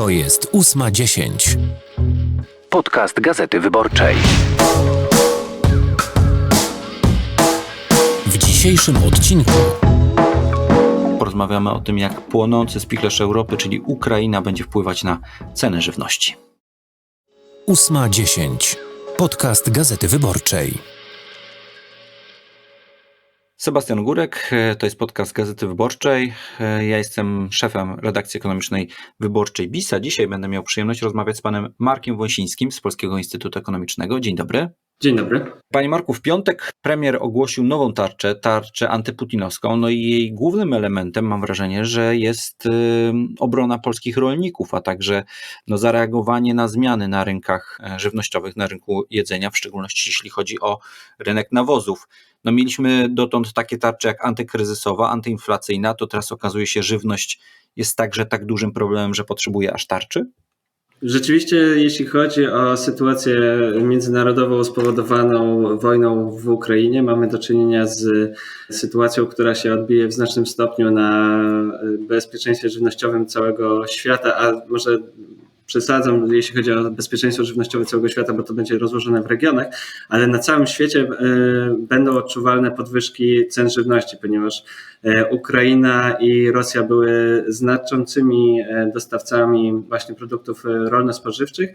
To jest ósma dziesięć. Podcast Gazety Wyborczej. W dzisiejszym odcinku porozmawiamy o tym, jak płonący spichlerz Europy, czyli Ukraina, będzie wpływać na ceny żywności. ósma dziesięć. Podcast Gazety Wyborczej. Sebastian Górek, e, to jest podcast Gazety Wyborczej. E, Ja jestem szefem redakcji ekonomicznej Wyborczej BISA. Dzisiaj będę miał przyjemność rozmawiać z panem Markiem Wąsińskim z Polskiego Instytutu Ekonomicznego. Dzień dobry. Dzień dobry. Panie Marku, w piątek premier ogłosił nową tarczę, tarczę antyputinowską, no i jej głównym elementem mam wrażenie, że jest y, obrona polskich rolników, a także no, zareagowanie na zmiany na rynkach e, żywnościowych, na rynku jedzenia, w szczególności jeśli chodzi o rynek nawozów. No mieliśmy dotąd takie tarcze jak antykryzysowa, antyinflacyjna, to teraz okazuje się, żywność jest także tak dużym problemem, że potrzebuje aż tarczy? Rzeczywiście, jeśli chodzi o sytuację międzynarodową spowodowaną wojną w Ukrainie, mamy do czynienia z sytuacją, która się odbije w znacznym stopniu na bezpieczeństwie żywnościowym całego świata, a może przesadzam, jeśli chodzi o bezpieczeństwo żywnościowe całego świata, bo to będzie rozłożone w regionach, ale na całym świecie będą odczuwalne podwyżki cen żywności, ponieważ Ukraina i Rosja były znaczącymi dostawcami właśnie produktów rolno-spożywczych,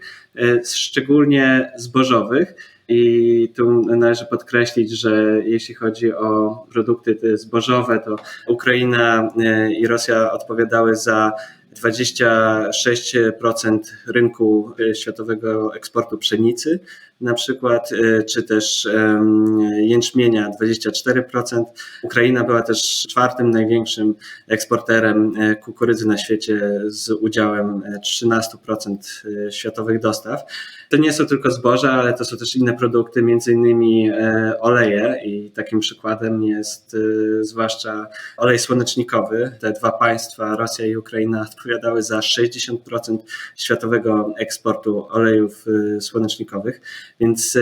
szczególnie zbożowych. I tu należy podkreślić, że jeśli chodzi o produkty zbożowe, to Ukraina i Rosja odpowiadały za 26% rynku światowego eksportu pszenicy, na przykład, czy też jęczmienia 24%. Ukraina była też czwartym największym eksporterem kukurydzy na świecie z udziałem 13% światowych dostaw. To nie są tylko zboża, ale to są też inne produkty, między innymi oleje i takim przykładem jest zwłaszcza olej słonecznikowy. Te dwa państwa, Rosja i Ukraina, odpowiadały za 60% światowego eksportu olejów słonecznikowych. Więc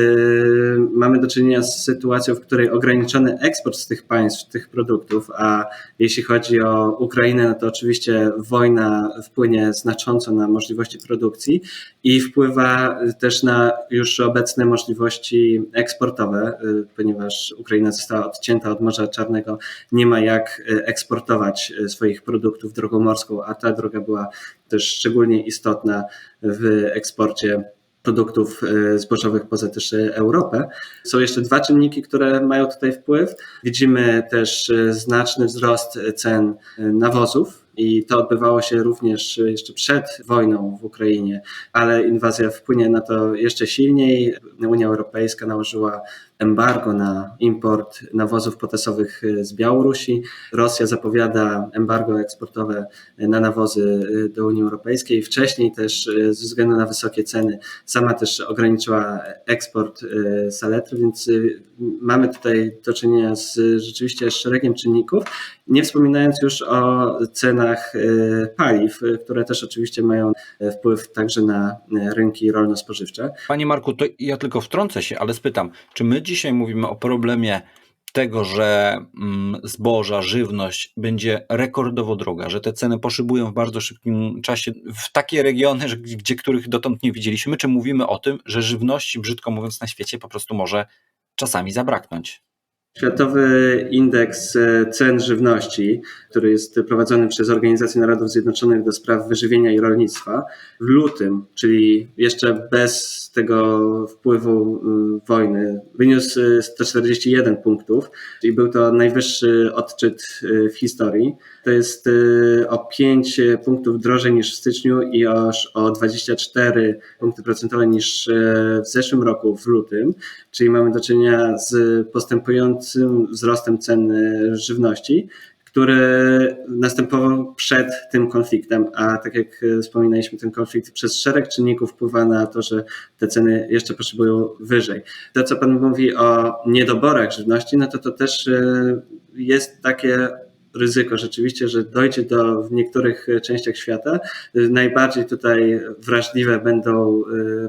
mamy do czynienia z sytuacją, w której ograniczony eksport z tych państw, tych produktów, a jeśli chodzi o Ukrainę, no to oczywiście wojna wpłynie znacząco na możliwości produkcji i wpływa też na już obecne możliwości eksportowe, ponieważ Ukraina została odcięta od Morza Czarnego, nie ma jak eksportować swoich produktów drogą morską, a ta droga była też szczególnie istotna w eksporcie produktów zbożowych poza też Europę. Są jeszcze dwa czynniki, które mają tutaj wpływ. Widzimy też znaczny wzrost cen nawozów. I to odbywało się również jeszcze przed wojną w Ukrainie, ale inwazja wpłynie na to jeszcze silniej. Unia Europejska nałożyła embargo na import nawozów potasowych z Białorusi. Rosja zapowiada embargo eksportowe na nawozy do Unii Europejskiej. Wcześniej też ze względu na wysokie ceny sama też ograniczyła eksport saletry, więc mamy tutaj do czynienia z rzeczywiście szeregiem czynników, nie wspominając już o cenach paliw, które też oczywiście mają wpływ także na rynki rolno-spożywcze. Panie Marku, to ja tylko wtrącę się, ale spytam, czy my dzisiaj mówimy o problemie tego, że zboża, żywność będzie rekordowo droga, że te ceny poszybują w bardzo szybkim czasie w takie regiony, gdzie których dotąd nie widzieliśmy, czy mówimy o tym, że żywności, brzydko mówiąc, na świecie po prostu może czasami zabraknąć? Światowy Indeks Cen Żywności, który jest prowadzony przez Organizację Narodów Zjednoczonych do spraw wyżywienia i rolnictwa, w lutym, czyli jeszcze bez tego wpływu wojny, wyniósł 141 punktów, czyli był to najwyższy odczyt w historii. To jest o 5 punktów drożej niż w styczniu i aż o 24 punkty procentowe niż w zeszłym roku w lutym, czyli mamy do czynienia z postępującym wzrostem cen żywności, który następował przed tym konfliktem, a tak jak wspominaliśmy, ten konflikt przez szereg czynników wpływa na to, że te ceny jeszcze potrzebują wyżej. To, co Pan mówi o niedoborach żywności, no to to też jest takie ryzyko rzeczywiście, że dojdzie do w niektórych częściach świata. Najbardziej tutaj wrażliwe będą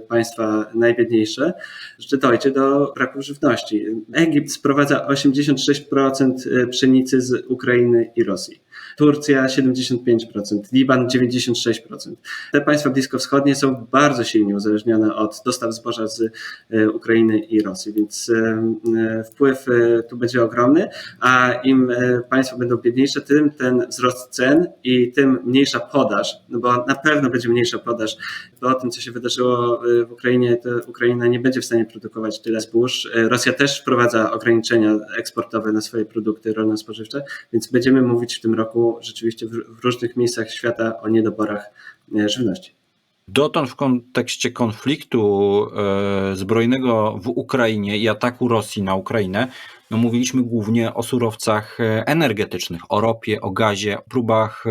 państwa najbiedniejsze, że dojdzie do braku żywności. Egipt sprowadza 86% pszenicy z Ukrainy i Rosji. Turcja 75%, Liban 96%. Te państwa bliskowschodnie są bardzo silnie uzależnione od dostaw zboża z e, Ukrainy i Rosji, więc e, wpływ e, tu będzie ogromny, a im państwa będą biedniejsze, tym ten wzrost cen i tym mniejsza podaż, no bo na pewno będzie mniejsza podaż. Po tym, co się wydarzyło w Ukrainie, to Ukraina nie będzie w stanie produkować tyle zbóż. Rosja też wprowadza ograniczenia eksportowe na swoje produkty rolno-spożywcze, więc będziemy mówić w tym roku rzeczywiście w różnych miejscach świata o niedoborach e, żywności. Dotąd w kontekście konfliktu e, zbrojnego w Ukrainie i ataku Rosji na Ukrainę, no mówiliśmy głównie o surowcach e, energetycznych, o ropie, o gazie, próbach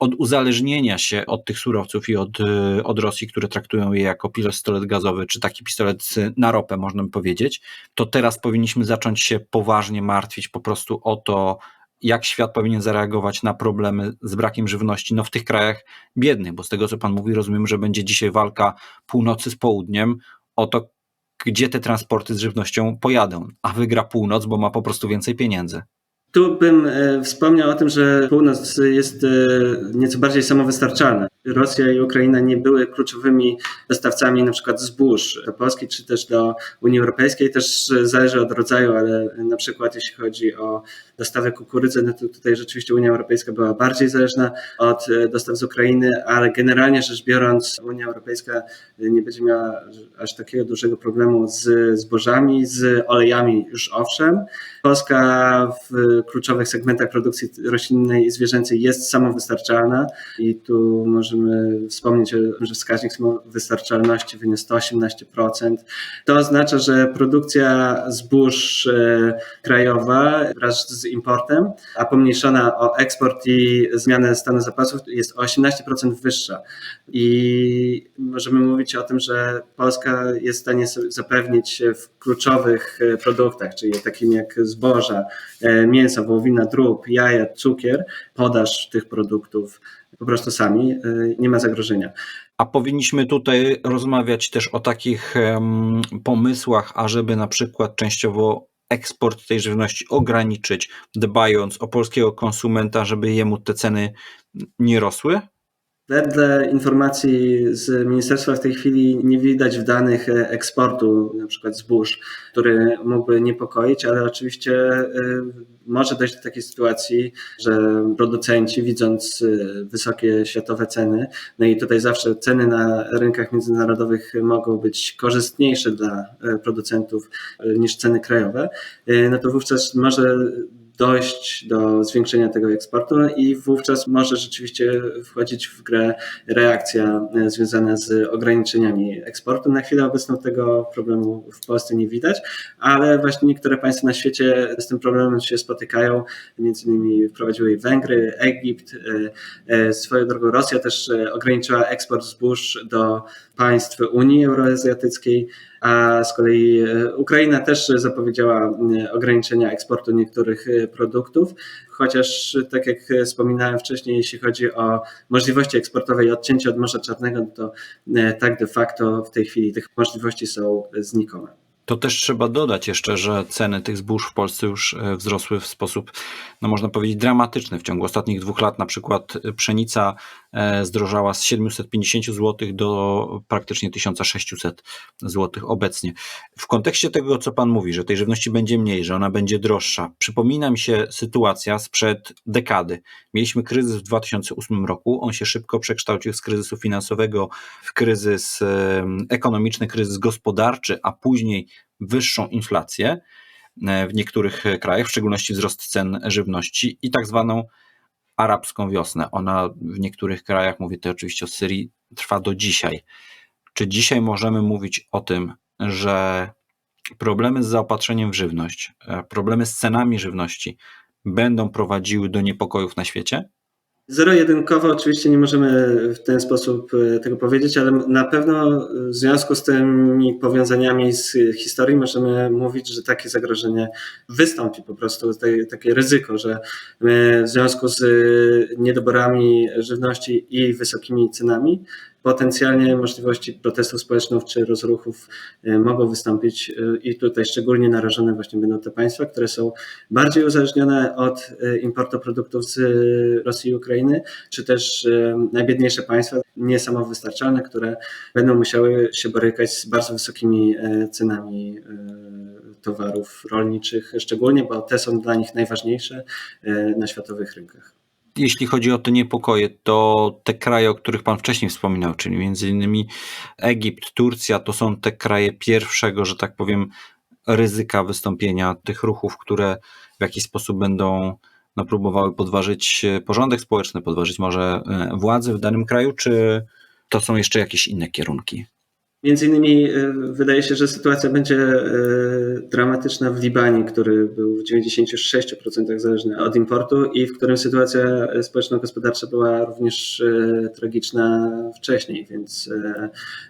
od uzależnienia się od tych surowców i od, od Rosji, które traktują je jako pistolet gazowy, czy taki pistolet na ropę, można by powiedzieć, to teraz powinniśmy zacząć się poważnie martwić po prostu o to, jak świat powinien zareagować na problemy z brakiem żywności no w tych krajach biednych, bo z tego co pan mówi, rozumiem, że będzie dzisiaj walka północy z południem o to, gdzie te transporty z żywnością pojadą, a wygra północ, bo ma po prostu więcej pieniędzy. Tu bym e, wspomniał o tym, że północ jest e, nieco bardziej samowystarczalna. Rosja i Ukraina nie były kluczowymi dostawcami na przykład zbóż do Polski czy też do Unii Europejskiej. Też zależy od rodzaju, ale na przykład jeśli chodzi o dostawy kukurydzy, no to tutaj rzeczywiście Unia Europejska była bardziej zależna od e, dostaw z Ukrainy, ale generalnie rzecz biorąc Unia Europejska nie będzie miała aż takiego dużego problemu z zbożami, z olejami już owszem. Polska w kluczowych segmentach produkcji roślinnej i zwierzęcej jest samowystarczalna i tu możemy wspomnieć, że wskaźnik samowystarczalności wyniósł 118%. To oznacza, że produkcja zbóż e, krajowa wraz z importem, a pomniejszona o eksport i zmianę stanu zapasów jest o 18% wyższa. I możemy mówić o tym, że Polska jest w stanie zapewnić w kluczowych e, produktach, czyli takim jak zboża, e, mięso, wołowina, drób, jaja, cukier, podaż tych produktów po prostu sami, e, nie ma zagrożenia. A powinniśmy tutaj rozmawiać też o takich pomysłach, ażeby na przykład częściowo eksport tej żywności ograniczyć, dbając o polskiego konsumenta, żeby jemu te ceny nie rosły? Wedle informacji z ministerstwa w tej chwili nie widać w danych eksportu na przykład zbóż, który mógłby niepokoić, ale oczywiście y, może dojść do takiej sytuacji, że producenci widząc y, wysokie światowe ceny, no i tutaj zawsze ceny na rynkach międzynarodowych mogą być korzystniejsze dla producentów niż ceny krajowe, no to wówczas może dojść do zwiększenia tego eksportu i wówczas może rzeczywiście wchodzić w grę reakcja e, związana z ograniczeniami eksportu. Na chwilę obecną tego problemu w Polsce nie widać, ale właśnie niektóre państwa na świecie z tym problemem się spotykają. Między innymi wprowadziły Węgry, Egipt, e, e, swoją drogą Rosja też ograniczyła eksport zbóż do państw Unii Euroazjatyckiej a z kolei Ukraina też zapowiedziała ograniczenia eksportu niektórych produktów, chociaż tak jak wspominałem wcześniej, jeśli chodzi o możliwości eksportowe i odcięcie od Morza Czarnego, to tak de facto w tej chwili tych możliwości są znikome. To też trzeba dodać jeszcze, że ceny tych zbóż w Polsce już e, wzrosły w sposób, no można powiedzieć, dramatyczny. W ciągu ostatnich dwóch lat na przykład e, pszenica e, zdrożała z 750 zł do praktycznie 1600 zł obecnie. W kontekście tego, co Pan mówi, że tej żywności będzie mniej, że ona będzie droższa, przypomina mi się sytuacja sprzed dekady. Mieliśmy kryzys w 2008 roku, on się szybko przekształcił z kryzysu finansowego w kryzys ekonomiczny, kryzys gospodarczy, a później wyższą inflację e, w niektórych krajach, w szczególności wzrost cen żywności i tak zwaną arabską wiosnę. Ona w niektórych krajach, mówię tutaj oczywiście o Syrii, trwa do dzisiaj. Czy dzisiaj możemy mówić o tym, że problemy z zaopatrzeniem w żywność, e, problemy z cenami żywności będą prowadziły do niepokojów na świecie? Zero-jedynkowo oczywiście nie możemy w ten sposób e, tego powiedzieć, ale na pewno w związku z tymi powiązaniami z historii możemy mówić, że takie zagrożenie wystąpi po prostu, takie ryzyko, że w związku z niedoborami żywności i wysokimi cenami potencjalnie możliwości protestów społecznych czy rozruchów e, mogą wystąpić e, i tutaj szczególnie narażone właśnie będą te państwa, które są bardziej uzależnione od e, importu produktów z Rosji i Ukrainy, czy też najbiedniejsze państwa niesamowystarczalne, które będą musiały się borykać z bardzo wysokimi cenami towarów rolniczych, szczególnie, bo te są dla nich najważniejsze na światowych rynkach jeśli chodzi o te niepokoje, to te kraje, o których Pan wcześniej wspominał, czyli między innymi Egipt, Turcja, to są te kraje pierwszego, że tak powiem, ryzyka wystąpienia tych ruchów, które w jakiś sposób będą no, próbowały podważyć porządek społeczny, podważyć może e, władzy w danym kraju, czy to są jeszcze jakieś inne kierunki? Między innymi e, wydaje się, że sytuacja będzie e, dramatyczna w Libanie, który był w 96% zależny od importu i w którym sytuacja społeczno-gospodarcza była również e, tragiczna wcześniej, więc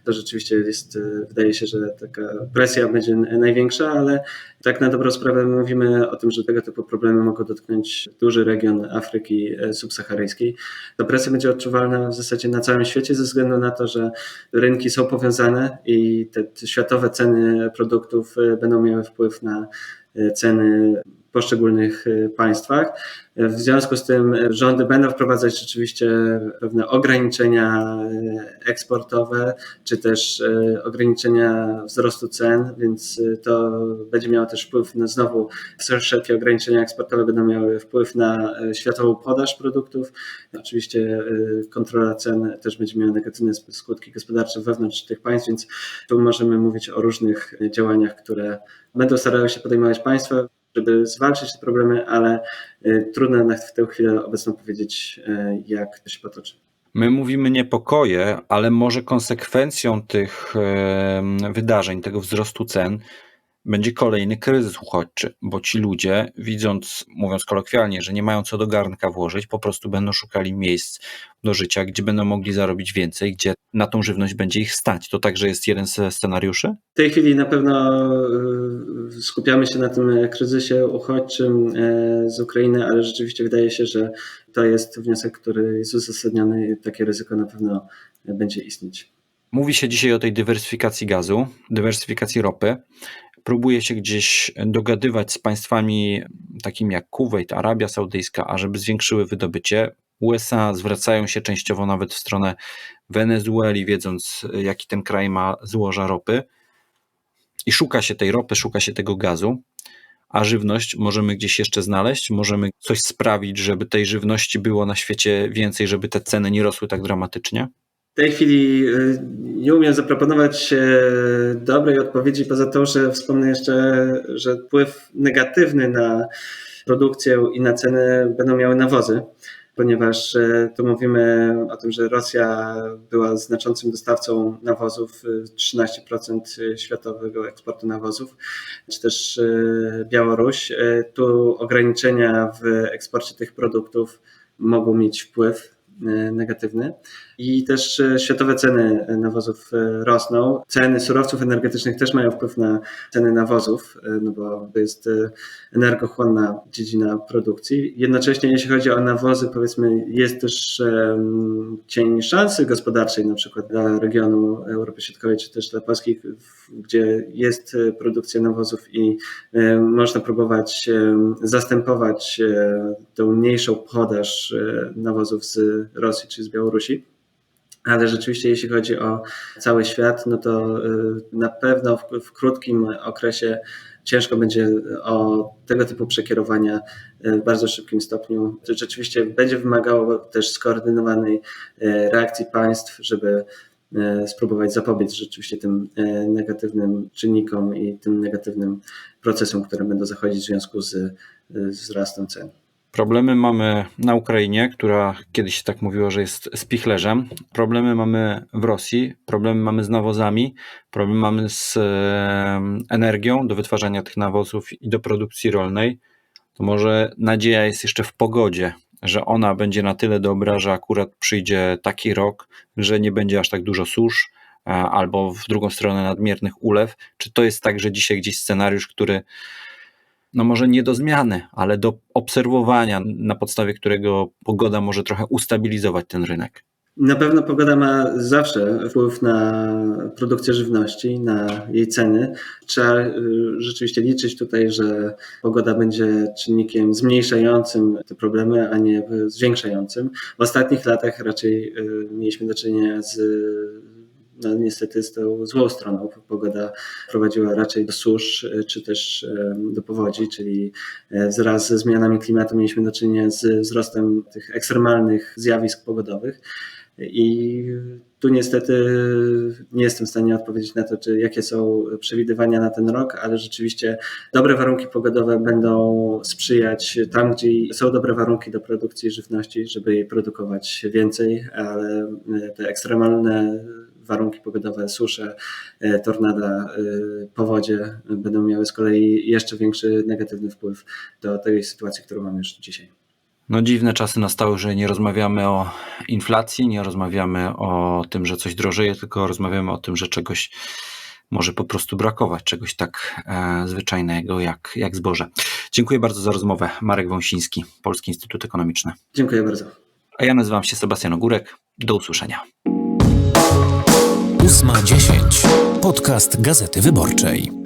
to rzeczywiście jest, wydaje się, że taka presja będzie największa, ale tak na dobrą sprawę mówimy o tym, że tego typu problemy mogą dotknąć duży region Afryki subsaharyjskiej. Ta presja będzie odczuwalna w zasadzie na całym świecie ze względu na to, że rynki są powiązane, i te światowe ceny produktów e, będą miały wpływ na e, ceny w poszczególnych e, państwach. W związku z tym rządy będą wprowadzać rzeczywiście pewne ograniczenia eksportowe, czy też ograniczenia wzrostu cen, więc to będzie miało też wpływ na znowu wszelkie ograniczenia eksportowe będą miały wpływ na światową podaż produktów. Oczywiście kontrola cen też będzie miała negatywne skutki gospodarcze wewnątrz tych państw, więc tu możemy mówić o różnych działaniach, które będą starały się podejmować państwa żeby zwalczyć te problemy, ale y, trudno na tę chwilę obecną powiedzieć, y, jak to się potoczy. My mówimy niepokoje, ale może konsekwencją tych wydarzeń, tego wzrostu cen, będzie kolejny kryzys uchodźczy, bo ci ludzie, widząc, mówiąc kolokwialnie, że nie mają co do garnka włożyć, po prostu będą szukali miejsc do życia, gdzie będą mogli zarobić więcej, gdzie na tą żywność będzie ich stać. To także jest jeden ze scenariuszy? W tej chwili na pewno y, skupiamy się na tym kryzysie uchodźczym y, z Ukrainy, ale rzeczywiście wydaje się, że to jest wniosek, który jest uzasadniony i takie ryzyko na pewno będzie istnieć. Mówi się dzisiaj o tej dywersyfikacji gazu, dywersyfikacji ropy próbuje się gdzieś dogadywać z państwami takimi jak Kuwait, Arabia Saudyjska, ażeby zwiększyły wydobycie. USA zwracają się częściowo nawet w stronę Wenezueli, wiedząc jaki ten kraj ma złoża ropy. I szuka się tej ropy, szuka się tego gazu, a żywność możemy gdzieś jeszcze znaleźć, możemy coś sprawić, żeby tej żywności było na świecie więcej, żeby te ceny nie rosły tak dramatycznie. W tej chwili y, nie umiem zaproponować y, dobrej odpowiedzi, poza tym, że wspomnę jeszcze, że wpływ negatywny na produkcję i na ceny będą miały nawozy, ponieważ y, tu mówimy o tym, że Rosja była znaczącym dostawcą nawozów, 13% światowego eksportu nawozów, czy też Białoruś. Tu ograniczenia w eksporcie tych produktów mogą mieć wpływ negatywny i też e, światowe ceny nawozów e, rosną. Ceny surowców energetycznych też mają wpływ na ceny nawozów, e, no bo to jest energochłonna dziedzina produkcji. Jednocześnie jeśli chodzi o nawozy, powiedzmy, jest też cień szansy gospodarczej, na przykład dla regionu Europy Środkowej, czy też dla Polski, gdzie jest produkcja nawozów i można próbować zastępować tą mniejszą podaż nawozów z Rosji czy z Białorusi. Ale rzeczywiście, jeśli chodzi o cały świat, no to y, na pewno w, w, krótkim okresie ciężko będzie o tego typu przekierowania y, w bardzo szybkim stopniu. To rzeczywiście będzie wymagało też skoordynowanej y, reakcji państw, żeby spróbować zapobiec rzeczywiście tym negatywnym czynnikom i tym negatywnym procesom, które będą zachodzić w związku z wzrostem cen. Problemy mamy na Ukrainie, która kiedyś tak mówiła, że jest spichlerzem. Problemy mamy w Rosji, problemy mamy z nawozami, problemy mamy z energią do wytwarzania tych nawozów i do produkcji rolnej. To może nadzieja jest jeszcze w pogodzie, że ona będzie na tyle dobra, że akurat przyjdzie taki rok, że nie będzie aż tak dużo susz e, albo w drugą stronę nadmiernych ulew? Czy to jest tak, że dzisiaj gdzieś scenariusz, który no może nie do zmiany, ale do obserwowania, na podstawie którego pogoda może trochę ustabilizować ten rynek? Na pewno pogoda ma zawsze wpływ na produkcję żywności, na jej ceny. Trzeba y, rzeczywiście liczyć tutaj, że pogoda będzie czynnikiem zmniejszającym te problemy, a nie zwiększającym. W ostatnich latach raczej y, mieliśmy do czynienia z no niestety z tą złą stroną. Pogoda prowadziła raczej do susz, czy też do powodzi, czyli wraz ze zmianami klimatu mieliśmy do czynienia z wzrostem tych ekstremalnych zjawisk pogodowych. I tu niestety nie jestem w stanie odpowiedzieć na to, czy jakie są przewidywania na ten rok, ale rzeczywiście dobre warunki pogodowe będą sprzyjać tam, gdzie są dobre warunki do produkcji żywności, żeby jej produkować więcej, ale te ekstremalne warunki pogodowe, susze, tornada, powodzie będą miały z kolei jeszcze większy negatywny wpływ do tej sytuacji, którą mamy już dzisiaj. No dziwne czasy nastały, że nie rozmawiamy o inflacji, nie rozmawiamy o tym, że coś drożeje, tylko rozmawiamy o tym, że czegoś może po prostu brakować, czegoś tak e, zwyczajnego jak, jak zboże. Dziękuję bardzo za rozmowę. Marek Wąsiński, Polski Instytut Ekonomiczny. Dziękuję bardzo. A ja nazywam się Sebastian Ogórek. Do usłyszenia. Ósma dziesięć. Podcast Gazety Wyborczej.